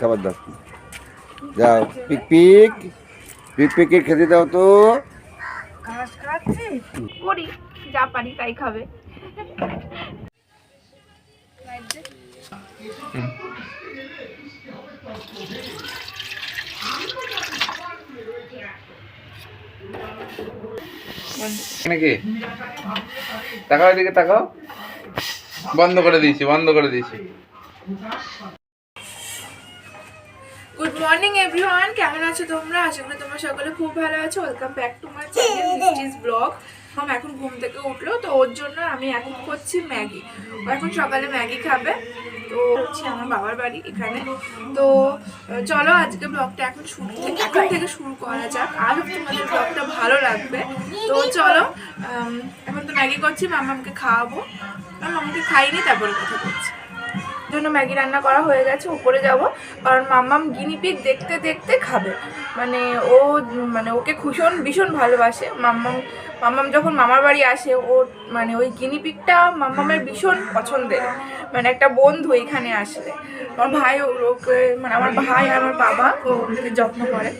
খাবার দাও যাও পিক পিক পিক পিকে খেতে দাও তো। ঘাস খাচ্ছে? করি যা পারি তাই খাবে। নাকি তাকাও এদিকে তাকাও। বন্ধ করে দিয়েছি বন্ধ করে দিয়েছি। গুড মর্নিং এভরিওয়ান কেমন আছো তোমরা? আশা করি তোমরা সকলে খুব ভালো আছো। Welcome back to my channel blog हम এখন ঘুম থেকে উঠল তো ওর জন্য আমি এখন করছি ম্যাগি ও এখন সকালে ম্যাগি খাবে তো হচ্ছে আমার বাবার বাড়ি এখানে। তো চলো আজকে ব্লগটা এখন শুরু থেকে এখন থেকে শুরু করা যাক। আর তোমাদের ব্লগটা ভালো লাগবে। তো চলো এখন তো ম্যাগি করছি মামাকে খাওয়াবো। মামাকে খাইনি তারপরে কথা বলছি। জন্য ম্যাগি রান্না করা হয়ে গেছে, উপরে যাব। কারণ মাম্মাম গিনিপিগ দেখতে দেখতে খাবে। মানে ও মানে ওকে ভীষণ ভীষণ ভালোবাসে। মাম্মাম মাম্মাম যখন মামার বাড়ি আসে, ও মানে ওই গিনিপিগটা মাম্মামের ভীষণ পছন্দের। মানে একটা বন্ধু এখানে আসলে। আমার ভাই ওকে মানে আমার ভাই আর আমার বাবা ওকে যত্ন করে।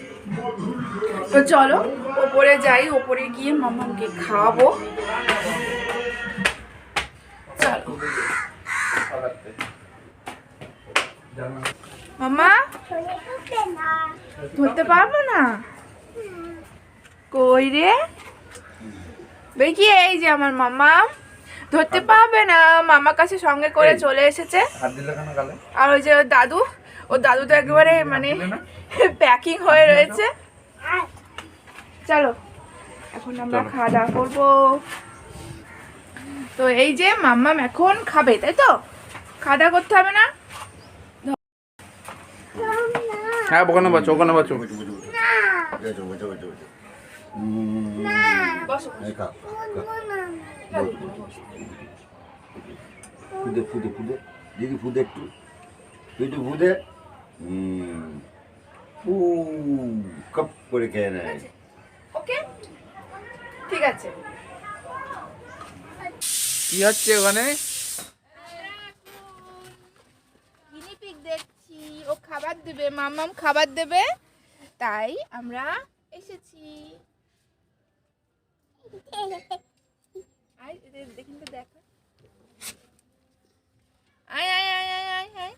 তো চলো, ওপরে যাই, ওপরে গিয়ে মাম্মামকে খাওয়াবো। চলো। মামা? ধরতে পারব না? কই রে? দেখি এই যে আমার মামা। ধরতে পারবে না মামা কাছে সঙ্গে করে চলে এসেছে। আর ওই যে ওর দাদু ও দাদু তো একেবারে মানে প্যাকিং হয়ে রয়েছে। চলো এখন আমরা খাওয়া দাওয়া করব। তো এই যে মাম্মাম এখন খাবে তাই তো? খাওয়া দাওয়া করতে হবে না? হ্যাঁ ওখানে বাঁচো ওখানে বাঁচো ফুদে ফুদে ফুদে। দিদি ফুদে একটু। তুই একটু ফুদে। হুম উ কাপ করে খেয়ে নেয়। ওকে? ঠিক আছে। কি হচ্ছে ওখানে গিনিপিগ দেখছি ও খাবার দেবে মামাম খাবার দেবে। তাই আমরা এসেছি। আয় দেখুন তো দেখো। আয় আয় আয় আয় আয় আয়।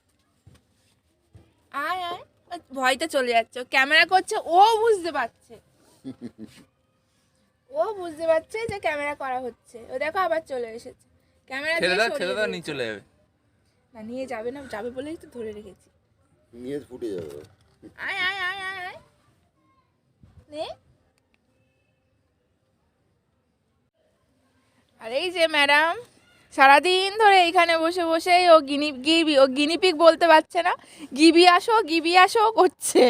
আয় আয়। ভয়তে চলে যাচ্ছে। ক্যামেরা করছে ও বুঝতে পারছে। ও বুঝতে পারছে যে ক্যামেরা করা হচ্ছে। ও দেখো আবার চলে এসেছে। ক্যামেরা ছেড়ে দাও ছেড়ে দাও নিয়ে চলে যাবে। না নিয়ে যাবে না যাবে বলেই তো ধরে রেখেছি। নিয়ে ফুটে যাবে। আয় আয় আয় আয় আয়। নে। আর এই যে ম্যাডাম সারাদিন ধরে এইখানে বসে বসে ও গিনি গিবি ও গিনিপিক বলতে পারছে না। গিবি আসো গিবি আসো করছে।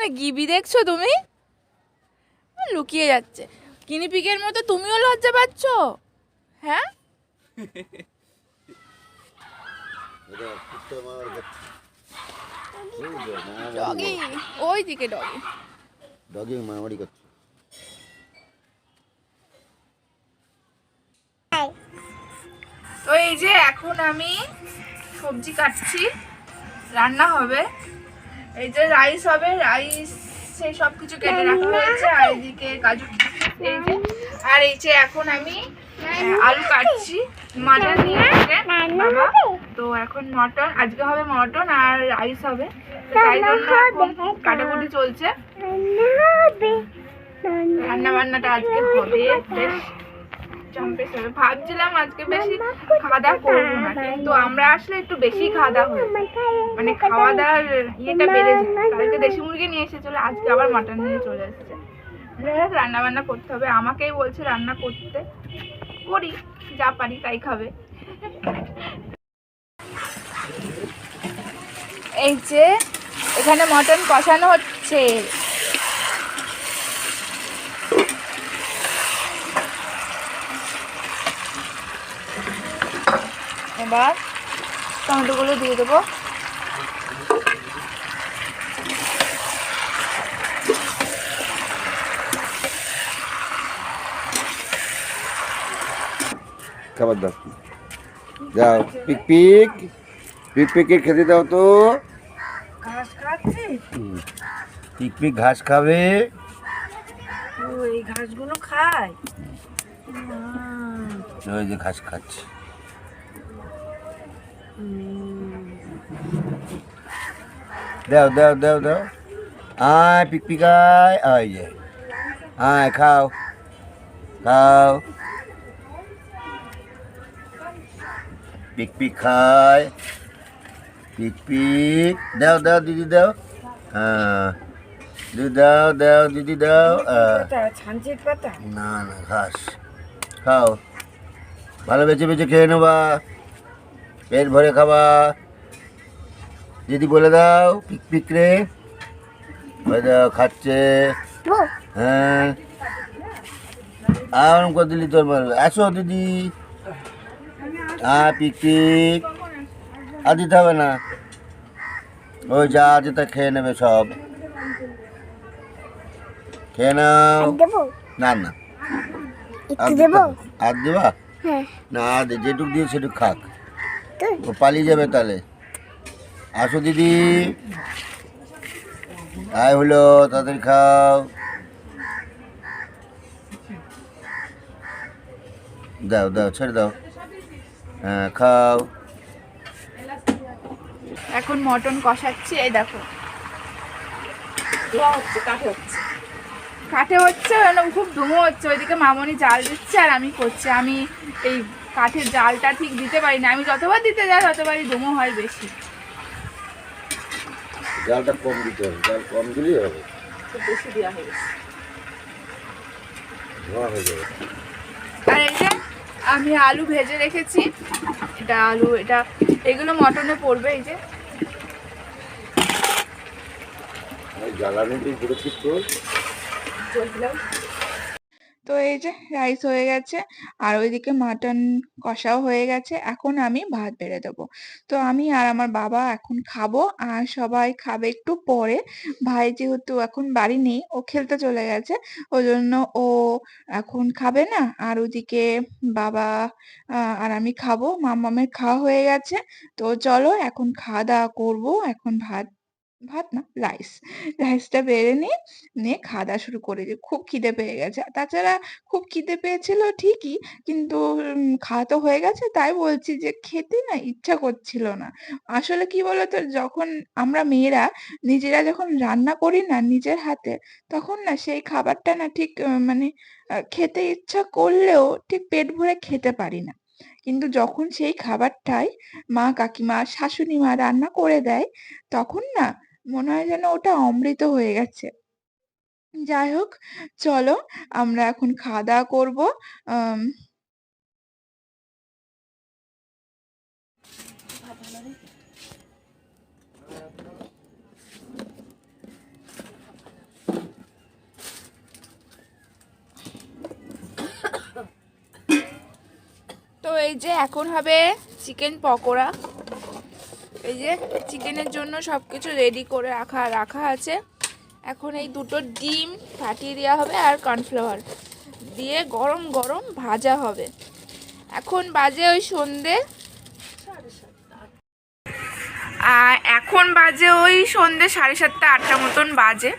না গিবি দেখছ তুমি? লুকিয়ে যাচ্ছে। গিনিপিকের মতো তুমিও লজ্জা পাচ্ছ? হ্যাঁ? ডগি ওই দিকে ডগি ডগি মারামারি করছে। তো এই যে এখন আমি সবজি কাটছি। রান্না হবে। এই যে রাইস হবে রাইস সেই সব কিছু কেটে রাখা হয়েছে আর এদিকে কাজু এই যে। আর এই যে এখন আমি আলু কাটছি। মাটন নিয়ে। বাবা তো এখন মটন আজকে হবে মটন আর রাইস হবে। তাই জন্য কাটাকুটি চলছে। রান্না বান্নাটা আজকে হবে। বেশ জম্পেস হবে। ভাবছিলাম আজকে বেশি খাওয়া দাওয়া করব না কিন্তু আমরা আসলে একটু বেশি খাওয়া দাওয়া হয়ে যায়। মানে খাওয়া দাওয়ার ইয়েটা বেড়ে যায় কালকে দেশি মুরগি নিয়ে এসেছিল আজকে আবার মাটন নিয়ে চলে এসেছে। রান্না বান্না করতে হবে। আমাকেই বলছে রান্না করতে। করি যা পারি তাই খাবে। এই যে এখানে মটন কষানো হচ্ছে। এবার টমেটোগুলো দিয়ে দেবো। খাবার দাও। যাও, পিক পিক পিক পিকে খেতে দাও তো। ঘাস পিকপিক ঘাস খাবে। ও এই ঘাসগুলো খায়? ওই যে ঘাস খাচ্ছে। দাও দাও দাও দাও। আয় পিকপিক আয়। আয় যে। আয় খাও। খাও। পিকপিক খায়। পিকপিক দাও দাও দিদি দাও। হ্যাঁ। দিদি দাও দাও দিদি দাও। পাতা না না ঘাস। খাও। ভালো বেছে বেছে খেয়ে নেবা। পেট ভরে খাবা। দিদি বলে দাও পিক পিক রে। ওই দাও খাচ্ছে। হ্যাঁ। আরাম করে দিলি তোর বল। আসো দিদি। হ্যাঁ পিক পিক। আর দিতে হবে না। ওই যা আছে তা খেয়ে নেবে সব। খেয়ে নাও। না না। আর দেবা? না আর দে যেটুক দিয়ে সেটুক খাক। ও পালিয়ে যাবে তাহলে। আসো দিদি। আয় হলো তাদের খাও। দাও দাও ছেড়ে দাও। হ্যাঁ খাও। এখন মটন কষাচ্ছি এই দেখো। কাঠে হচ্ছে কাঠে হচ্ছে। মানে খুব ধুমো হচ্ছে ওইদিকে মামনি জাল দিচ্ছে আর আমি করছি। আমি এই কাঠের জালটা ঠিক দিতে পারি না আমি যতবার দিতে যাই ততবারই ধুমো হয় বেশি। জালটা কম দিতে হবে জাল কম দিলেই হবে। খুব বেশি দেওয়া হয়ে হয়ে যাবে। আর এই যে আমি আলু ভেজে রেখেছি এটা আলু এটা এগুলো মটনে পড়বে এই যে। জ্বালানি দিয়ে পুরো ঠিক তো এই যে রাইস হয়ে গেছে, আর ওইদিকে মাটন কষাও হয়ে গেছে, এখন আমি ভাত বেড়ে দেবো। তো আমি আর আমার বাবা এখন খাব, আর সবাই খাবে একটু পরে। ভাই যেহেতু এখন বাড়ি নেই, ও খেলতে চলে গেছে ওই জন্য ও এখন খাবে না। আর ওদিকে বাবা আর আমি খাব মামামের খাওয়া হয়ে গেছে। তো চলো এখন খাওয়া দাওয়া করব, এখন ভাত ভাত না রাইস রাইসটা বেড়ে নিয়ে নিয়ে খাওয়া দাওয়া শুরু করে খুব খিদে পেয়ে গেছে। তাছাড়া খুব খিদে পেয়েছিল ঠিকই, কিন্তু খাওয়া তো হয়ে গেছে, তাই বলছি যে খেতে না ইচ্ছা করছিল না। আসলে কি বলতো, যখন আমরা মেয়েরা নিজেরা যখন রান্না করি না নিজের হাতে, তখন না সেই খাবারটা না ঠিক মানে খেতে ইচ্ছা করলেও ঠিক পেট ভরে খেতে পারি না। কিন্তু যখন সেই খাবারটাই মা কাকিমা শাশুড়ি মা রান্না করে দেয়, তখন না মনে হয় যেন ওটা অমৃত হয়ে গেছে। যাই হোক চলো আমরা এখন খাওয়া দাওয়া করব আম, তো এই যে এখন হবে চিকেন পকোড়া। এই যে চিকেনের জন্য সব কিছু রেডি করে রাখা রাখা আছে। এখন এই দুটো ডিম ফাটিয়ে দেওয়া হবে আর কর্নফ্লাওয়ার দিয়ে গরম গরম ভাজা হবে। এখন বাজে ওই সন্ধে আর এখন বাজে ওই সন্ধে সাড়ে সাতটা, আটটা মতন বাজে।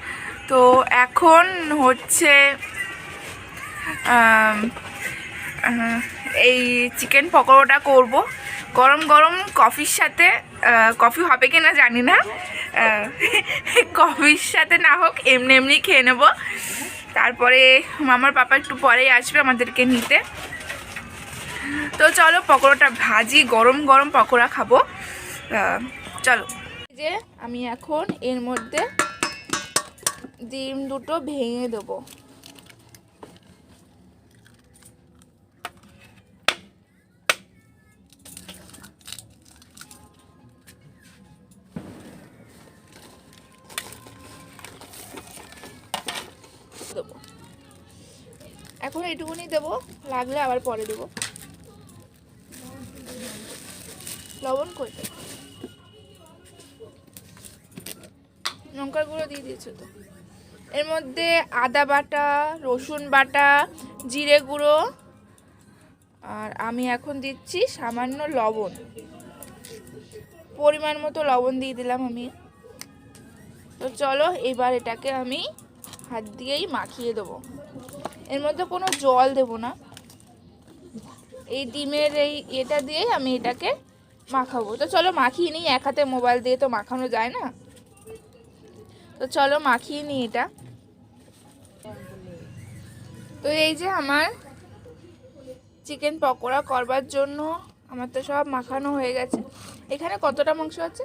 তো এখন হচ্ছে এই চিকেন পকোড়াটা করব। গরম গরম কফির সাথে কফি হবে কিনা জানি না। কফির সাথে না হোক, এমনি এমনি খেয়ে নেব। তারপরে মামার পাপা একটু পরেই আসবে আমাদেরকে নিতে। তো চলো, পকোড়াটা ভাজি, গরম গরম পকোড়া খাব। চলো। যে আমি এখন এর মধ্যে ডিম দুটো ভেঙে দেবো। এখন এইটুকুনি দেবো, লাগলে আবার পরে দেবো। লবণ করতে লঙ্কার গুঁড়ো দিয়ে দিয়েছ তো। এর মধ্যে আদা বাটা, রসুন বাটা, জিরে গুঁড়ো, আর আমি এখন দিচ্ছি সামান্য লবণ। পরিমাণ মতো লবণ দিয়ে দিলাম আমি। তো চলো এবার এটাকে আমি হাত দিয়েই মাখিয়ে দেবো। এর মধ্যে কোনো জল দেব না। এই ডিমের এই এটা দিয়েই আমি এটাকে মাখাবো। তো চলো মাখিয়ে নিই, এক হাতে মোবাইল দিয়ে তো মাখানো যায় না? তো চলো মাখিয়ে নিই এটা। তো এই যে আমার চিকেন পকোড়া করবার জন্য আমার তো সব মাখানো হয়ে গেছে। এখানে কতটা মাংস আছে?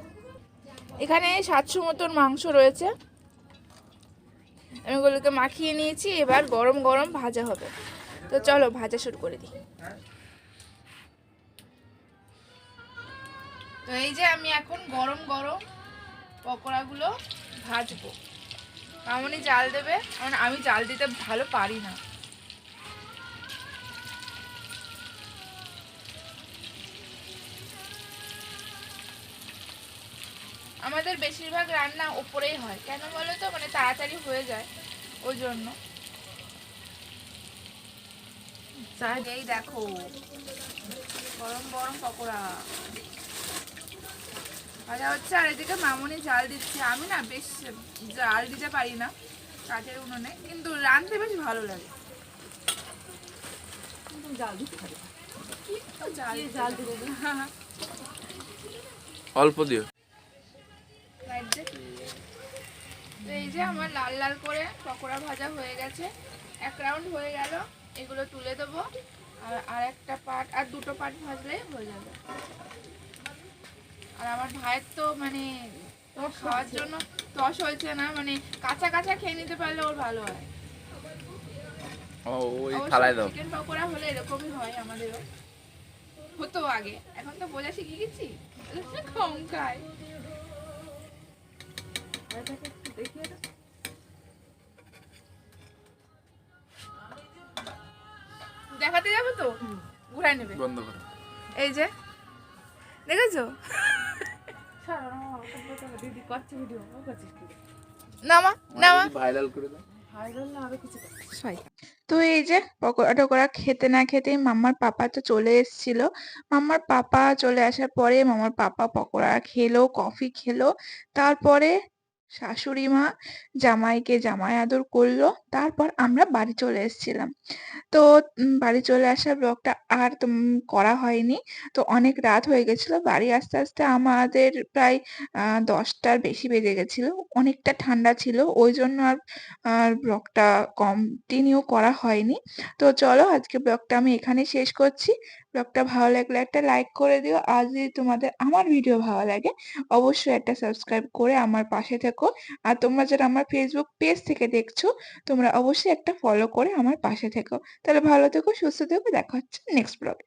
এখানে সাতশো মতন মাংস রয়েছে। আমি ওগুলোকে মাখিয়ে নিয়েছি, এবার গরম গরম ভাজা হবে। তো চলো, ভাজা শুরু করে দিই। তো এই যে আমি এখন গরম গরম পকোড়াগুলো ভাজবো। মামনি জাল দেবে, কারণ আমি জাল দিতে ভালো পারি না। আমাদের বেশিরভাগ রান্না ওপরেই হয়। কেন বলো তো মানে তাড়াতাড়ি হয়ে যায় ওই জন্য। এই দেখো। গরম গরম পকোড়া। ভাজা হচ্ছে। আর এদিকে মামনি জাল দিচ্ছে। আমি না বেশ জাল দিতে পারি না কাঠের উনুনে কিন্তু রাঁধতে বেশ ভালো লাগে। অল্প দিও। তো এই যে আমার লাল লাল করে পকোড়া ভাজা হয়ে গেছে। এক রাউন্ড হয়ে গেল এগুলো তুলে দেবো। আর আর একটা পার্ট আর দুটো পার্ট ভাজলে হয়ে যাবে। আর আমার ভাইয়ের তো মানে খাওয়ার জন্য তস হয়েছে না মানে কাঁচা কাঁচা খেয়ে নিতে পারলে ওর ভালো হয়। ও ওই থালায় দাও। চিকেন পকোড়া হলে এরকমই হয় আমাদেরও। হতো আগে এখন তো বোঝা শিখে গেছি কম খায়। দেখাতে যাবে তো? ঘুরাই নেবে। বন্ধ করো। এই যে দেখেছ? নামা নামা। ভাইরাল করে দাও। ভাইরাল না হবে কিছু করতে তো এই যে পকোড়া টকোড়া খেতে না খেতেই মাম্মার পাপা তো চলে এসেছিল। মাম্মার পাপা চলে আসার পরে মামার পাপা পকোড়া খেলো কফি খেলো। তারপরে শাশুড়ি মা জামাইকে জামাই আদর করল, তারপর আমরা বাড়ি চলে এসেছিলাম। তো বাড়ি চলে আসার ব্লগটা আর করা হয়নি। তো অনেক রাত হয়ে গেছিল, বাড়ি আসতে আসতে আমাদের প্রায় দশটার বেশি বেজে গেছিল, অনেকটা ঠান্ডা ছিল, ওই জন্য আর আর ব্লগটা কন্টিনিউ করা হয়নি। তো চলো আজকে ব্লগটা আমি এখানে শেষ করছি। ব্লগটা ভালো লাগলে একটা লাইক করে দিও। আর যদি তোমাদের আমার ভিডিও ভালো লাগে, অবশ্যই একটা সাবস্ক্রাইব করে আমার পাশে থেকো। আর তোমরা যারা আমার ফেসবুক পেজ থেকে দেখছ, তোমরা অবশ্যই একটা ফলো করে আমার পাশে থেকো। তাহলে ভালো থেকো, সুস্থ থেকো। দেখা হচ্ছে নেক্সট ব্লগে